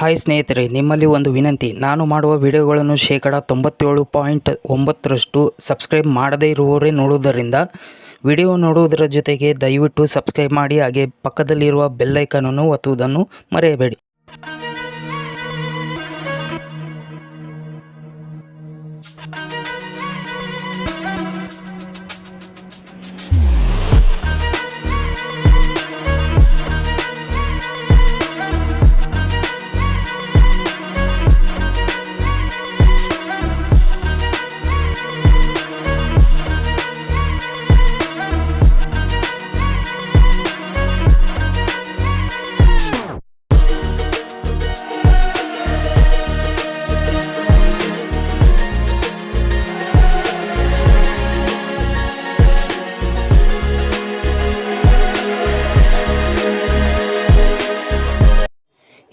Hi ಸ್ನೇಹಿತರೆ, ನಿಮ್ಮಲ್ಲಿ ಒಂದು ವಿನಂತಿ. ನಾನು ಮಾಡುವ ವಿಡಿಯೋಗಳನ್ನು ಶೇಕಡ ತೊಂಬತ್ತೇಳು ಪಾಯಿಂಟ್ ಒಂಬತ್ತರಷ್ಟು ಸಬ್ಸ್ಕ್ರೈಬ್ ಮಾಡದೇ ಇರುವವರೇ ನೋಡುವುದರಿಂದ ವಿಡಿಯೋ ನೋಡುವುದರ ಜೊತೆಗೆ ದಯವಿಟ್ಟು ಸಬ್ಸ್ಕ್ರೈಬ್ ಮಾಡಿ, ಹಾಗೆ ಪಕ್ಕದಲ್ಲಿರುವ ಬೆಲ್ಲೈಕನನ್ನು ಒತ್ತುವುದನ್ನು ಮರೆಯಬೇಡಿ.